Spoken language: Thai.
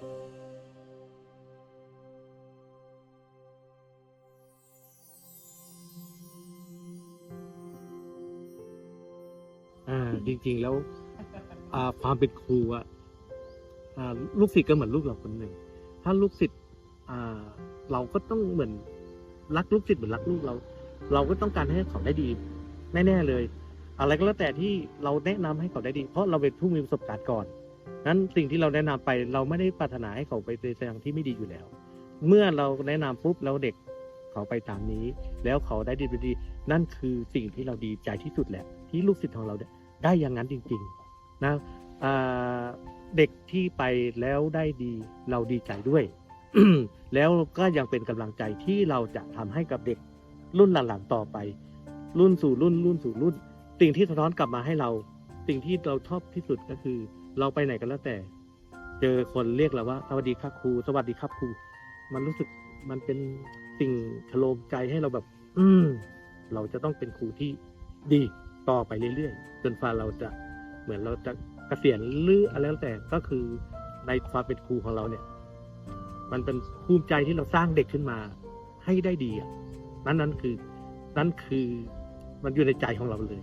อ่าจริง ๆ แล้วความเป็นครูอะลูกศิษย์ก็เหมือนลูกเราคนหนึ่ง ถ้าลูกศิษย์เราก็ต้องเหมือนรักลูกศิษย์เหมือนรักลูกเรา เราก็ต้องการให้เขาได้ดีแน่ๆเลย อะไรก็แล้วแต่ที่เราแนะนำให้เขาได้ดี เพราะเราเป็นผู้มีประสบการณ์ก่อน นั้นสิ่งที่เราแนะนำไปเราไม่ได้ปรารถนาให้เขาไปในทางที่ไม่ดีอยู่แล้ว เมื่อเราแนะนำปุ๊บแล้วเด็กเขาไปตามนี้ แล้วเขาได้ดีไปดี นั่นคือสิ่งที่เราดีใจที่สุดแหละ ที่ลูกศิษย์ของเราเนี่ยได้อย่างนั้นจริง ๆ นะเด็กที่ไปแล้วได้ดีเราดีใจด้วย แล้วก็ยังเป็นกำลังใจที่เราจะทำให้กับเด็กรุ่นหลังๆต่อไป รุ่นสู่รุ่นรุ่นสู่รุ่น สิ่งที่สะท้อนกลับมาให้เรา สิ่งที่เราชอบที่สุดก็คือ เราไปไหนกันแล้วแต่ เจอคนเรียกเราว่า สวัสดีครับครู สวัสดีครับครู มันรู้สึกมันเป็นสิ่งชโลมใจให้เราแบบ อืม เราจะต้องเป็นครูที่ดีต่อไปเรื่อยๆ จนฟ้าเราจะเหมือนเราจะเกษียณหรืออะไรแล้วแต่ก็คือในความเป็นครูของเราเนี่ย มันเป็นภูมิใจที่เราสร้างเด็กขึ้นมาให้ได้ดีอะนั่นนั่นคือ นั่นคือมันอยู่ในใจของเราเลย